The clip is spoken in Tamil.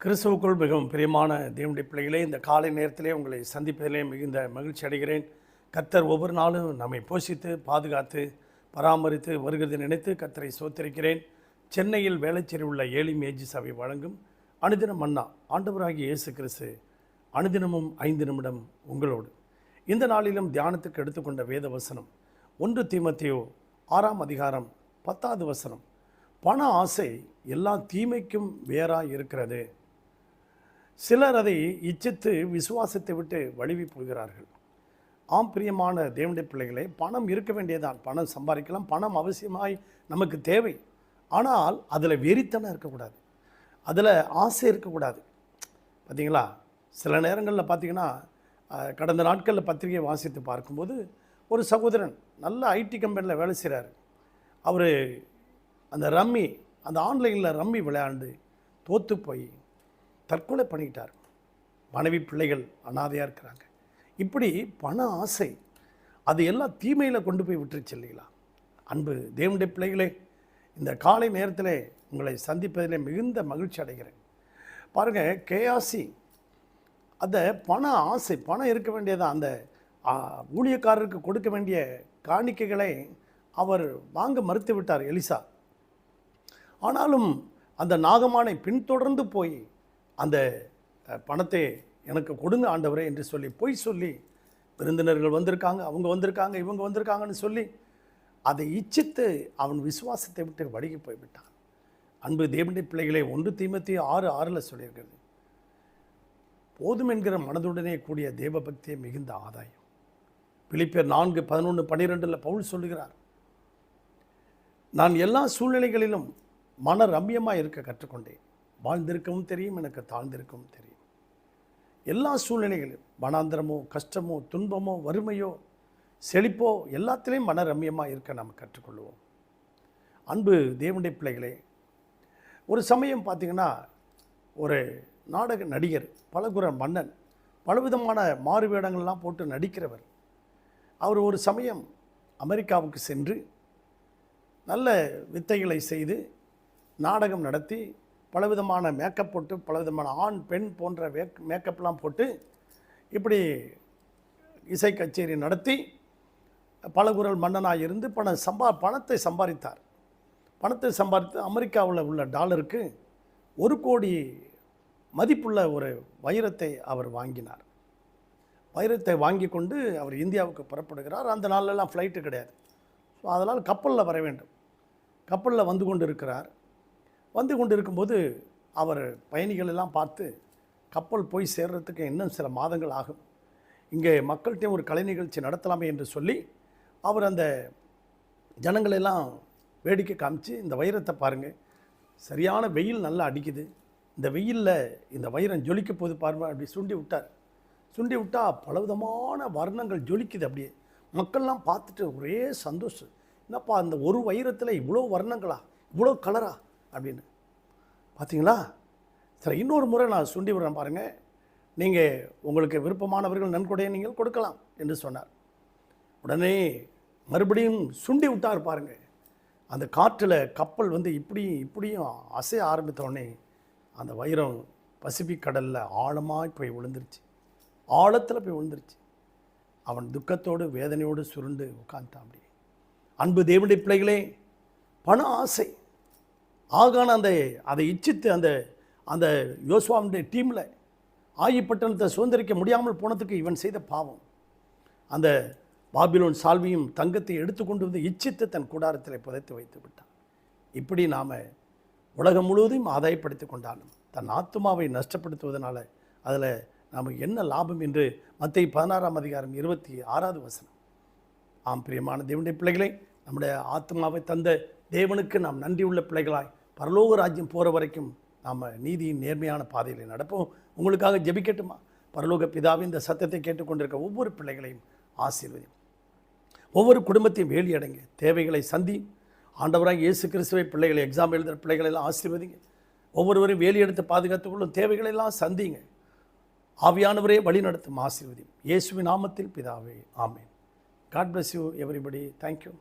கிறிஸ்துவுக்குள் மிகவும் பிரியமான தேவனுடைய பிள்ளைகளே இந்த காலை நேரத்திலே உங்களை சந்திப்பதிலே மிகுந்த மகிழ்ச்சி அடைகிறேன். கர்த்தர் ஒவ்வொரு நாளும் நம்மை போஷித்து பாதுகாத்து பராமரித்து வருகிறது நினைத்து கத்தரை சோத்திருக்கிறேன் சென்னையில் வேலைச்சேரி உள்ள ஏழி மேஜி சபை வழங்கும் அனுதினம் மன்னா ஆண்டவராகிய இயேசு கிறிஸ்து அனுதினமும் ஐந்து நிமிடம் உங்களோடு. இந்த நாளிலும் தியானத்துக்கு எடுத்துக்கொண்ட வேத வசனம் ஒன்று தீமத்தையோ ஆறாம் அதிகாரம் பத்தாவது வசனம். பண ஆசை எல்லா தீமைக்கும் வேறாக இருக்கிறது. சிலர் அதை இச்சித்து விசுவாசத்தை விட்டு வழுவி போகிறார்கள். ஆம் பிரியமான தேவனுடைய பிள்ளைகளே பணம் இருக்க வேண்டியதான் பணம் சம்பாதிக்கலாம் பணம் அவசியமாய் நமக்கு தேவை. ஆனால் அதில் வெறித்தனம் இருக்கக்கூடாது. அதில் ஆசை இருக்கக்கூடாது. பார்த்தீங்களா சில நேரங்களில் பார்த்தீங்கன்னா கடந்த நாட்களில் பத்திரிகை வாசித்து பார்க்கும்போது ஒரு சகோதரன் நல்ல ஐடி கம்பெனியில் வேலை செய்கிறார் அவர் அந்த ரம்மி அந்த ஆன்லைனில் ரம்மி விளையாண்டு தோற்று போய் தற்கொலை பண்ணிக்கிட்டார் மனைவி பிள்ளைகள் அனாதையாக இருக்கிறாங்க. இப்படி பண ஆசை அது எல்லாம் தீமையில் கொண்டு போய் விட்டுருச்சு இல்லைங்களா? அன்பு தேவனுடைய பிள்ளைகளே இந்த காலை நேரத்தில் உங்களை சந்திப்பதிலே மிகுந்த மகிழ்ச்சி அடைகிறேன். பாருங்கள் கேஆசி அந்த பண ஆசை பணம் இருக்க வேண்டியதான் அந்த ஊழியக்காரருக்கு கொடுக்க வேண்டிய காணிக்கைகளை அவர் வாங்க மறுத்து விட்டார் எலிசா. ஆனாலும் அந்த நாகமானை பின்தொடர்ந்து போய் அந்த பணத்தை எனக்கு கொடுங்க ஆண்டவரே என்று சொல்லி பொய் சொல்லி விருந்தினர்கள் வந்திருக்காங்க அவங்க வந்திருக்காங்க இவங்க வந்திருக்காங்கன்னு சொல்லி அதை இச்சித்து அவன் விசுவாசத்தை விட்டு வடுகி போய்விட்டான். அன்பு தேவனுடைய பிள்ளைகளை ஒன்று தீமத்தி ஆறு ஆறில் சொல்லியிருக்கிறது. போதும் என்கிற மனதுடனே கூடிய தேவபக்தியே மிகுந்த ஆதாயம். பிலிப்பியர் நான்கு பதினொன்று பன்னிரெண்டில் பவுல் சொல்லுகிறார் நான் எல்லா சூழ்நிலைகளிலும் மன ரம்யமாக இருக்க கற்றுக்கொண்டேன். வாழ்ந்திருக்கவும் தெரியும் எனக்கு தாழ்ந்திருக்கவும் தெரியும். எல்லா சூழ்நிலைகளும் மனாந்திரமோ கஷ்டமோ துன்பமோ வறுமையோ செழிப்போ எல்லாத்திலையும் மன ரம்யமாக இருக்க நாம் கற்றுக்கொள்வோம். அன்பு தேவனுடைய பிள்ளைகளே ஒரு சமயம் பார்த்தீங்கன்னா ஒரு நாடக நடிகர் பலகுர மன்னன் பலவிதமான மாறு வேடங்கள்லாம் போட்டு நடிக்கிறவர். அவர் ஒரு சமயம் அமெரிக்காவுக்கு சென்று நல்ல வித்தைகளை செய்து நாடகம் நடத்தி பலவிதமான மேக்கப் போட்டு பலவிதமான ஆண் பெண் போன்ற வேக் மேக்கப்லாம் போட்டு இப்படி இசை கச்சேரி நடத்தி பலகுரல் மன்னனாக இருந்து பண சம்பா பணத்தை சம்பாதித்தார். பணத்தை சம்பாதித்து அமெரிக்காவில் உள்ள டாலருக்கு ஒரு கோடி மதிப்புள்ள ஒரு வைரத்தை அவர் வாங்கினார். வைரத்தை வாங்கி கொண்டு அவர் இந்தியாவுக்கு புறப்படுகிறார். அந்த நாள்லலாம் ஃப்ளைட்டு கிடையாது. ஸோ அதனால் கப்பலில் வர வேண்டும். கப்பலில் வந்து கொண்டு இருக்கிறார் வந்து கொண்டு இருக்கும்போது அவர் பயணிகள் எல்லாம் பார்த்து கப்பல் போய் சேர்றதுக்கு இன்னும் சில மாதங்கள் ஆகும். இங்கே மக்கள்கிட்டையும் ஒரு கலை நிகழ்ச்சி நடத்தலாமே என்று சொல்லி அவர் அந்த ஜனங்களெல்லாம் வேடிக்கை காமிச்சு இந்த வைரத்தை பாருங்கள் சரியான வெயில் நல்லா அடிக்குது. இந்த வெயிலில் இந்த வைரம் ஜொலிக்க போது பாருங்க அப்படி சுண்டி விட்டார். சுண்டி விட்டால் பலவிதமான வர்ணங்கள் ஜொலிக்குது அப்படியே. மக்கள்லாம் பார்த்துட்டு ஒரே சந்தோஷம். என்னப்பா அந்த ஒரு வைரத்தில் இவ்வளோ வர்ணங்களா? இவ்வளோ கலரா? அப்படின்னு. பார்த்தீங்களா சரி இன்னொரு முறை நான் சுண்டி விடுறேன் பாருங்கள் நீங்கள் உங்களுக்கு விருப்பமானவர்கள் நன்கொடையை நீங்கள் கொடுக்கலாம் என்று சொன்னார். உடனே மறுபடியும் சுண்டி விட்டார் பாருங்கள் அந்த காற்றில் கப்பல் வந்து இப்படியும் இப்படியும் அசைய ஆரம்பித்தோடனே அந்த வைரம் பசிபிக் கடலில் ஆழமாக போய் விழுந்துருச்சு. ஆழத்தில் போய் விழுந்துருச்சு. அவன் துக்கத்தோடு வேதனையோடு சுருண்டு உட்கார்ந்தான் அப்படி. அன்பு தேவனுடைய பிள்ளைகளே பண ஆசை. ஆகான அந்த அதை இச்சித்து அந்த அந்த யோசுவாவுடைய டீமில் ஆயிப்பட்டணத்தை சுதந்திரிக்க முடியாமல் போனதுக்கு இவன் செய்த பாவம். அந்த பாபிலோன் சால்வியும் தங்கத்தை எடுத்துக்கொண்டு வந்து இச்சித்து தன் கூடாரத்தில் புதைத்து வைத்து விட்டான். இப்படி நாம் உலகம் முழுவதையும் ஆதாயப்படுத்தி கொண்டாலும் தன் ஆத்மாவை நஷ்டப்படுத்துவதனால அதில் நமக்கு என்ன லாபம் என்று மத்திய பதினாறாம் அதிகாரம் இருபத்தி ஆறாவது வசனம். ஆம் பிரியமான தேவனுடைய பிள்ளைகளை நம்முடைய ஆத்மாவை தந்த தேவனுக்கு நாம் நன்றியுள்ள பிள்ளைகளாய் பரலோக ராஜ்யம் போகிற வரைக்கும் நாம் நீதியின் நேர்மையான பாதையில் நடப்போம். உங்களுக்காக ஜெபிக்கட்டுமா? பரலோக பிதாவின் இந்த சத்தத்தை கேட்டுக்கொண்டிருக்க ஒவ்வொரு பிள்ளைகளையும் ஆசீர்வதி ஒவ்வொரு குடும்பத்தையும் வேலியடைங்க தேவைகளை சந்தி ஆண்டவராக இயேசு கிறிஸ்துவை பிள்ளைகளை எக்ஸாம் எழுதுகிற பிள்ளைகளெல்லாம் ஆசீர்வதிங்க. ஒவ்வொருவரையும் வேலி எடுத்து பாதுகாத்துக்கொள்ளும் தேவைகளெல்லாம் சந்திங்க. ஆவியானவரே வழி நடத்தும் ஆசீர்வதி இயேசுவின் நாமத்தில் பிதாவே ஆமேன். God bless you everybody thank you